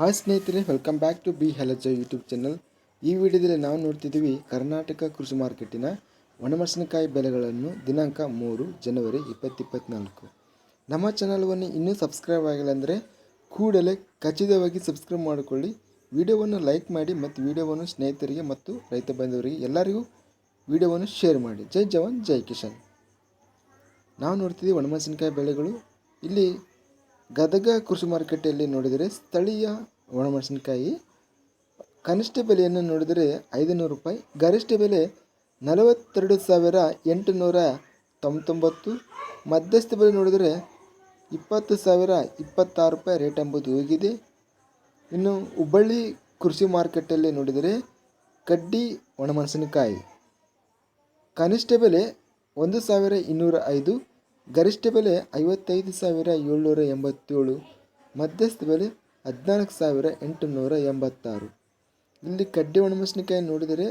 Hi ಸ್ನೇಹಿತರೆ welcome back to B ಹೆಲಜ YouTube channel ಈ ವಿಡಿಯೋದಲ್ಲಿ ನಾವು ನೋಡ್ತಿದ್ದೀವಿ ಕರ್ನಾಟಕ ಕೃಷಿ ಮಾರ್ಕೆಟಿನ ಒಣಮೆಣಸಿನಕಾಯಿ ಬೆಲೆಗಳನ್ನು ದಿನಾಂಕ ಮೂರು ಜನವರಿ ಇಪ್ಪತ್ತಿಪ್ಪತ್ನಾಲ್ಕು. ನಮ್ಮ ಚಾನಲ್ವನ್ನು ಇನ್ನೂ ಸಬ್ಸ್ಕ್ರೈಬ್ ಆಗಿಲ್ಲ ಅಂದರೆ ಕೂಡಲೇ ಖಚಿತವಾಗಿ ಸಬ್ಸ್ಕ್ರೈಬ್ ಮಾಡಿಕೊಳ್ಳಿ. ವಿಡಿಯೋವನ್ನು ಲೈಕ್ ಮಾಡಿ ಮತ್ತು ವಿಡಿಯೋವನ್ನು ಸ್ನೇಹಿತರಿಗೆ ಮತ್ತು ರೈತ ಬಂಧುವರಿಗೆ ಎಲ್ಲರಿಗೂ ವಿಡಿಯೋವನ್ನು ಶೇರ್ ಮಾಡಿ. ಜೈ ಜವಾನ್, ಜೈ ಕಿಶನ್ ನಾವು ನೋಡ್ತಿದ್ದೀವಿ ಒಣಮೆಣಸಿನಕಾಯಿ ಬೆಳೆಗಳು. ಇಲ್ಲಿ ಗದಗ ಕೃಷಿ ಮಾರುಕಟ್ಟೆಯಲ್ಲಿ ನೋಡಿದರೆ ಸ್ಥಳೀಯ ಒಣಮೆಣಸಿನಕಾಯಿ ಕನಿಷ್ಠ ಬೆಲೆಯನ್ನು ನೋಡಿದರೆ ಐದುನೂರು ರೂಪಾಯಿ, ಗರಿಷ್ಠ ಬೆಲೆ ನಲವತ್ತೆರಡು ಸಾವಿರ ಎಂಟುನೂರ ತೊಂಬತ್ತೊಂಬತ್ತು, ಮಧ್ಯಸ್ಥ ಬೆಲೆ ನೋಡಿದರೆ ಇಪ್ಪತ್ತು ಸಾವಿರ ಇಪ್ಪತ್ತಾರು ರೂಪಾಯಿ ರೇಟ್ ಎಂಬುದು ಹೋಗಿದೆ. ಇನ್ನು ಹುಬ್ಬಳ್ಳಿ ಕೃಷಿ ಮಾರುಕಟ್ಟೆಯಲ್ಲಿ ನೋಡಿದರೆ ಕಡ್ಡಿ ಒಣಮೆಣಸಿನಕಾಯಿ ಕನಿಷ್ಠ ಬೆಲೆ ಒಂದು ಸಾವಿರ ಇನ್ನೂರ ಐದು ಗರಿಷ್ಠ ಬೆಲೆ ಐವತ್ತೈದು ಸಾವಿರ ಏಳ್ನೂರ ಎಂಬತ್ತೇಳು, ಮಧ್ಯಸ್ಥ ಬೆಲೆ ಹದಿನಾಲ್ಕು ಸಾವಿರ ಎಂಟುನೂರ ಎಂಬತ್ತಾರು. ಇಲ್ಲಿ ಕಡ್ಡಿ ಒಣಮೆಣಸಿನಕಾಯಿ ನೋಡಿದರೆ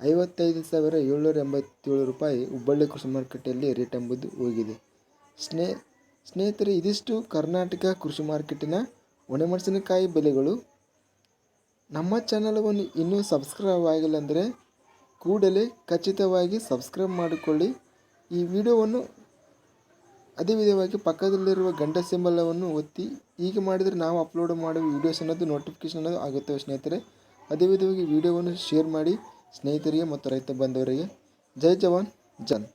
ಐವತ್ತೈದು ಸಾವಿರ ಏಳ್ನೂರ ಎಂಬತ್ತೇಳು ರೂಪಾಯಿ ಹುಬ್ಬಳ್ಳಿ ಕೃಷಿ ಮಾರುಕಟ್ಟೆಯಲ್ಲಿ ರೇಟ್ ಎಂಬುದು ಹೋಗಿದೆ. ಸ್ನೇ, ಸ್ನೇಹಿತರೆ, ಇದಿಷ್ಟು ಕರ್ನಾಟಕ ಕೃಷಿ ಮಾರ್ಕೆಟಿನ ಒಣಮೆಣಸಿನಕಾಯಿ ಬೆಲೆಗಳು. ನಮ್ಮ ಚಾನಲವನ್ನು ಇನ್ನೂ ಸಬ್ಸ್ಕ್ರೈಬ್ ಆಗಿಲ್ಲ ಅಂದರೆ ಕೂಡಲೇ ಖಚಿತವಾಗಿ ಸಬ್ಸ್ಕ್ರೈಬ್ ಮಾಡಿಕೊಳ್ಳಿ. ಈ ವಿಡಿಯೋವನ್ನು ಅದೇ ವಿಧವಾಗಿ ಪಕ್ಕದಲ್ಲಿರುವ ಗಂಟೆ ಸಿಂಬಲವನ್ನು ಒತ್ತಿ ಹೀಗೆ ಮಾಡಿದರೆ ನಾವು ಅಪ್ಲೋಡ್ ಮಾಡುವ ವೀಡಿಯೋಸ್ ಅನ್ನೋದು ನೋಟಿಫಿಕೇಶನ್ ಅನ್ನೋದು ಆಗುತ್ತೆ ಸ್ನೇಹಿತರೆ. ಅದೇ ವಿಧವಾಗಿ ವಿಡಿಯೋವನ್ನು ಶೇರ್ ಮಾಡಿ ಸ್ನೇಹಿತರಿಗೆ ಮತ್ತು ರೈತ ಬಂಧುವರಿಗೆ. ಜೈ ಜವಾನ್ ಜನ್.